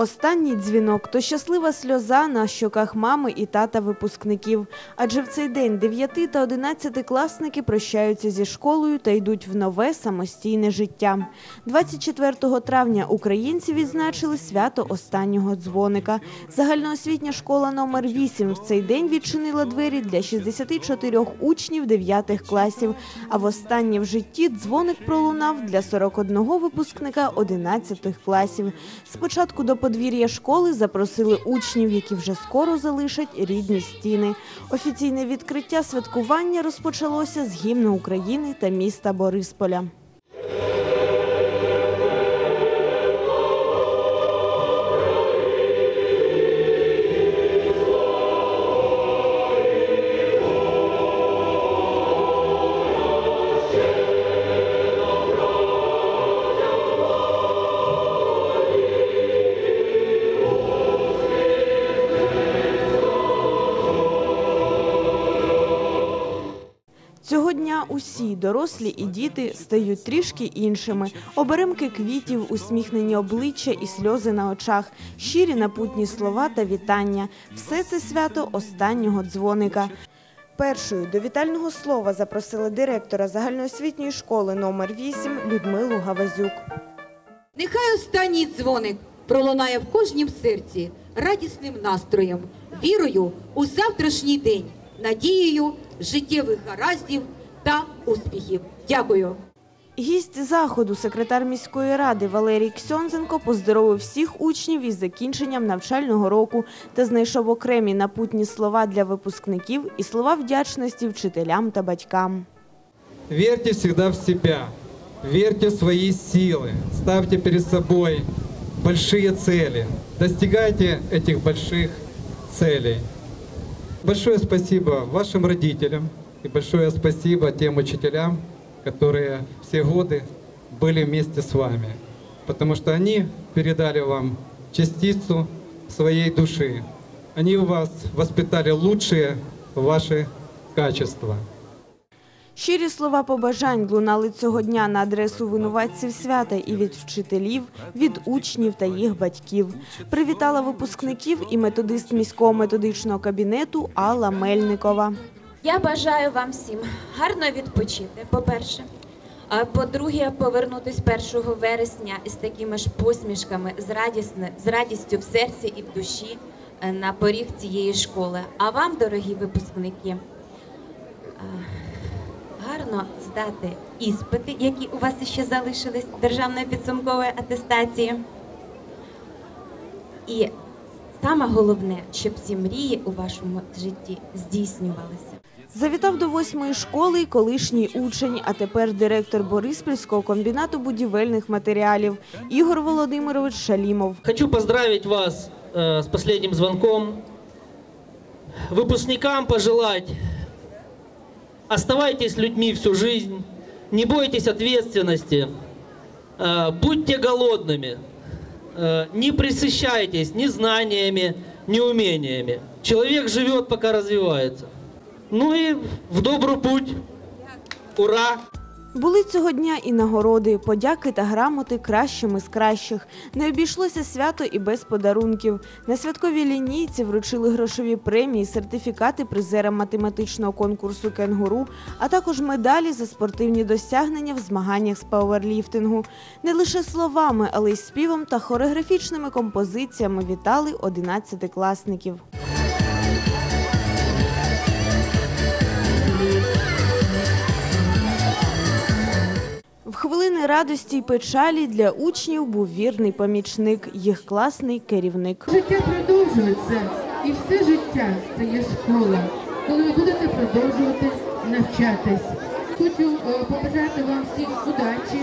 Останній дзвінок то щаслива сльоза на щоках мами і тата випускників. Адже в цей день 9 та 11 класники прощаються зі школою та йдуть в нове самостійне життя. 24 травня українці відзначили свято останнього дзвоника. Загальноосвітня школа номер 8 в цей день відчинила двері для 64 учнів 9 класів. А востаннє в житті дзвоник пролунав для 41 випускника 11 класів. Спочатку до подвір'я школи запросили учнів, які вже скоро залишать рідні стіни. Офіційне відкриття святкування розпочалося з гімну України та міста Борисполя. Усі, дорослі і діти, стають трішки іншими. Оберемки квітів, усміхнені обличчя і сльози на очах, щирі напутні слова та вітання. Все це свято останнього дзвоника. Першою до вітального слова запросили директора загальноосвітньої школи номер 8 Людмилу Гавазюк. Нехай останній дзвоник пролунає в кожнім серці радісним настроєм, вірою у завтрашній день, надією життєвих гараздів та успіхів. Дякую. Гість заходу, секретар міської ради Валерій Ксьонзенко поздоровив всіх учнів із закінченням навчального року та знайшов окремі напутні слова для випускників і слова вдячності вчителям та батькам. Верьте всегда в себя, верьте в свои силы, ставьте перед собой большие цели, достигайте этих больших целей. Большое спасибо вашим родителям и большое спасибо тем учителям, которые все годы были вместе с вами, потому что они передали вам частицу своей души. Они у вас воспитали лучшие ваши качества. Щирі слова побажань лунали цього дня на адресу винуватців свята і від вчителів, від учнів та їх батьків. Привітала випускників і методист міського методичного кабінету Алла Мельникова. Я бажаю вам всім гарно відпочити, по-перше. А по-друге, повернутись 1 вересня із такими ж посмішками, з, радісне, з радістю в серці і в душі е, на поріг цієї школи. А вам, дорогі випускники, е, гарно здати іспити, які у вас ще залишились державної підсумкової атестації. І саме головне, щоб ці мрії у вашому житті здійснювалися. Завітав до восьмої школи й колишній учень, а тепер директор Бориспільського комбінату будівельних матеріалів Ігор Володимирович Шалімов. Хочу поздравить вас э, с последним звонком. Выпускникам пожелать, оставайтесь людьми всю жизнь, не бойтесь ответственности, э, будьте голодными, э, не присыщайтесь ни знаниями, ни умениями. Человек живет, пока развивается. Ну и в добрый путь. Ура! Були цього дня і нагороди, подяки та грамоти кращим із кращих. Не обійшлося свято і без подарунків. На святковій лінійці вручили грошові премії, сертифікати призерам математичного конкурсу Кенгуру, а також медалі за спортивні досягнення в змаганнях з пауерліфтингу. Не лише словами, але й співом та хореографічними композиціями вітали 11-класників. Хвилини радості й печалі для учнів був вірний помічник, їх класний керівник. Життя продовжується, і все життя це є школа, коли ви будете продовжувати навчатись. Хочу е, побажати вам всім удачі,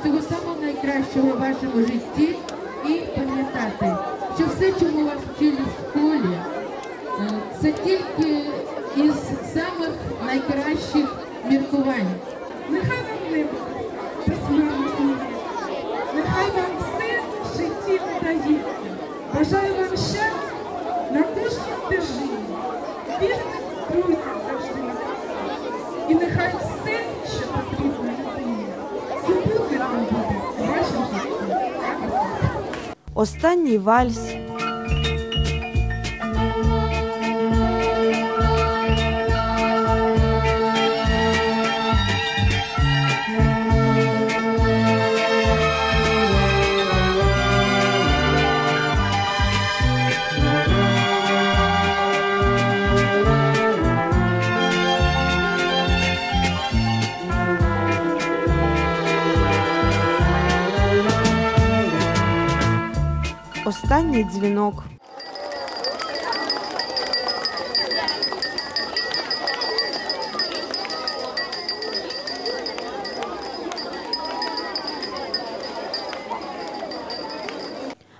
всього самого найкращого в вашому житті і пам'ятати, що все, чому вас вчили в школі, е, це тільки із самих найкращих міркувань. Нехай вам небо безмежно. Нехай вам все в вдається. Бажаю вам щастя на кожній стежині. Вірних друзів завжди. І нехай все, що потрібно людині, вам буде вашим життям. Останній вальс. Останній дзвінок.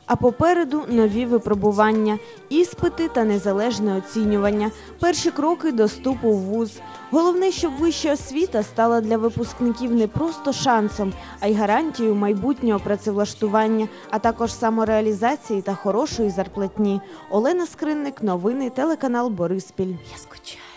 А попереду нові випробування, іспити та незалежне оцінювання, перші кроки до вступу в вуз. Головне, щоб вища освіта стала для випускників не просто шансом, а й гарантією майбутнього працевлаштування, а також самореалізації та хорошої зарплатні. Олена Скринник, новини, телеканал Бориспіль. Я скучаю.